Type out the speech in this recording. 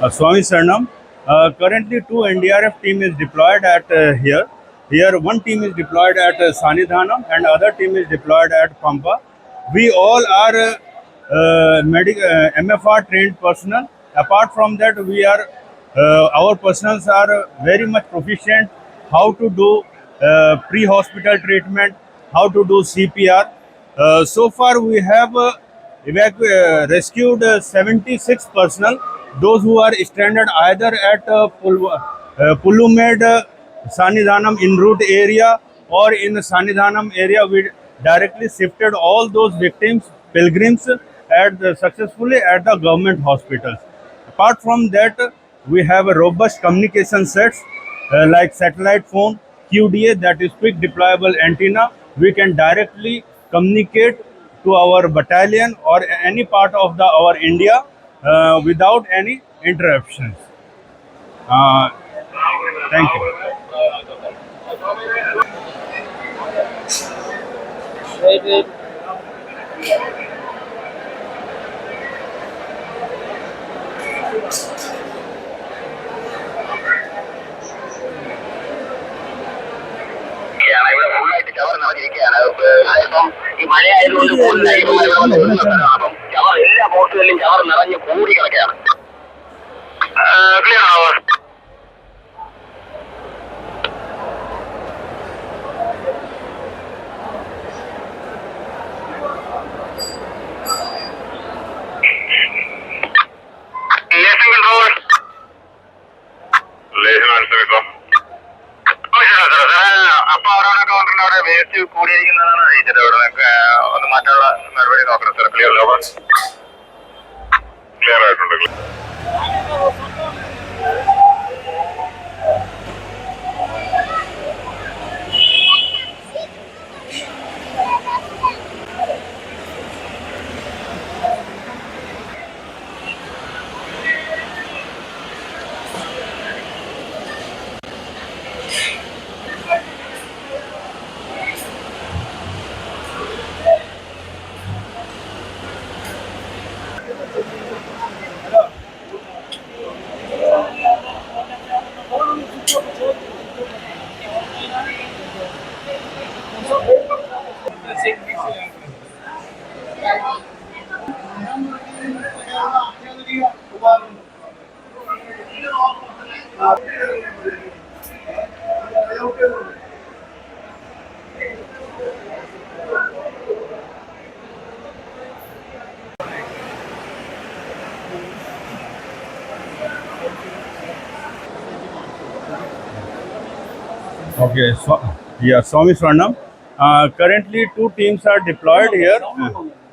Uh, Swami Sarnam. Uh, currently, two NDRF team is deployed at uh, here. Here, one team is deployed at uh, Sanidhanam and other team is deployed at Pampa. We all are uh, medic, uh, MFR trained personnel. Apart from that, we are uh, our personals are very much proficient how to do uh, pre-hospital treatment, how to do CPR. Uh, so far, we have uh, evacu- uh, rescued uh, 76 personnel, those who are stranded either at uh, Pul- uh, Pulumed, uh, Sanidhanam in route area or in the Sanidhanam area. We directly shifted all those victims, pilgrims, at the, successfully at the government hospitals. Apart from that, we have a robust communication sets uh, like satellite phone, QDA, that is quick deployable antenna. We can directly communicate to our battalion or any part of the our India uh, without any interruptions. Uh, thank you. ാണ് അതിപ്പം ഈ മഴയായതുകൊണ്ട് കൂടുതലായിട്ട് അപ്പം ചവർ എല്ലാ ബോട്ടുകളിലും ചവർ നിറഞ്ഞ് കൂടി കിടക്കുകയാണ് ക്ലിയർ ആണോ Listen, control. Listen, control. Waste കൂടിയിരിക്കുന്നതാണ് അറിയിച്ചത് ഇവിടെ ഒന്ന് മാറ്റാനുള്ള നടപടി നോക്കണം സാർ ക്ലിയർ ക്ലിയർ ആയിട്ടുണ്ട് Okay, so, yeah, Swami Swarnam. Uh, currently, two teams are deployed here.